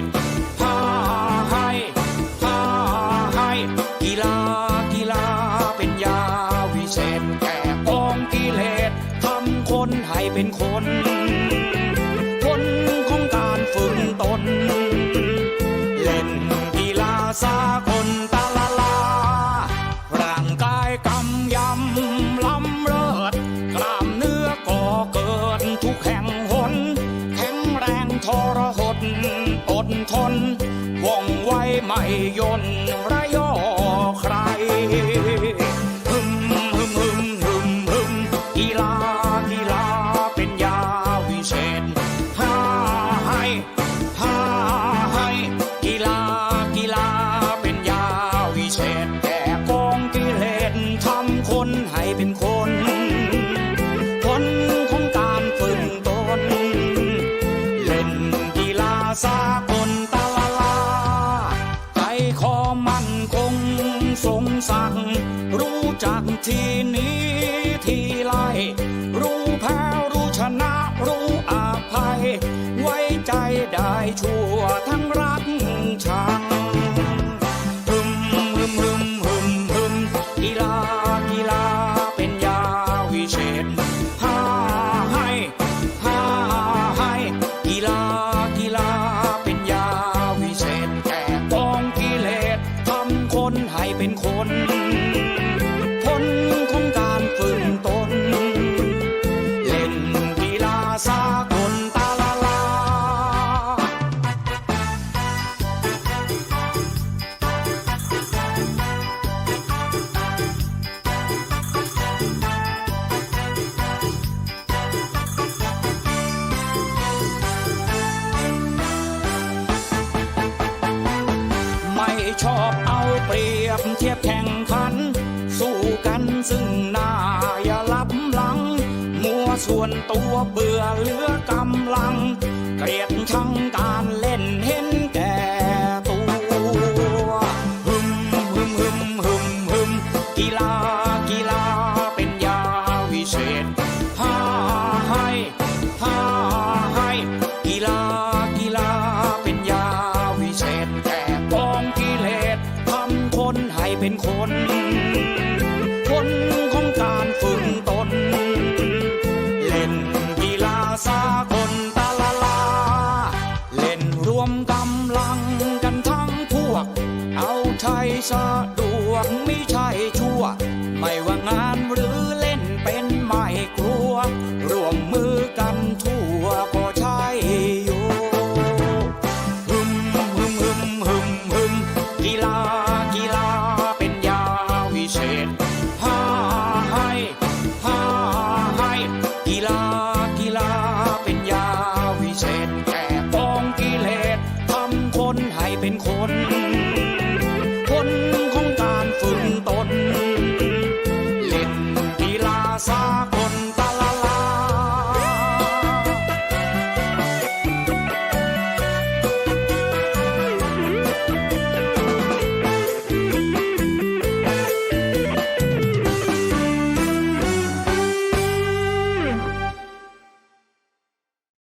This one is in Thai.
ษพาให้พาให้กีฬากีฬาเป็นยาวิเศษแก่กองกิเลสทำคนให้เป็นคน ไม่ยนระยอใครฮึมฮึมฮึมฮึมฮึมกีฬากีฬาเป็นยาวิเศษฮ่าให้ฮ่าให้กีฬากีฬาเป็นยาวิเศษแก่กองกิเลสทำคนให้เป็นคนผลของการฝึกตนเล่นกีฬาสาก สงสังรู้จักที่นี้ที่ไรรู้แพ้รู้ชนะรู้อาภัย ไว้ใจได้ชั่วทั้งรักชังฮึมฮึมฮึมฮึมฮึมกีฬากีฬาเป็นยาวิเศษฮ่าให้ฮ่าให้กีฬากีฬาเป็นยาวิเศษแก่กองกิเลสทำคนให้เป็นคน ยบเทียบแข่งขัน สู้กันซึ่งหน้าอย่าลับหลัง มัวส่วนตัวเบื่อเหลือกำลัง ฝึกตน เล่นกีฬาสากลตาลาลา เล่นรวมกำลังกันทั้งพวก เอาใช้สะดวกไม่ใช่ชั่ว ไม่ว่างานหรือเล่นเป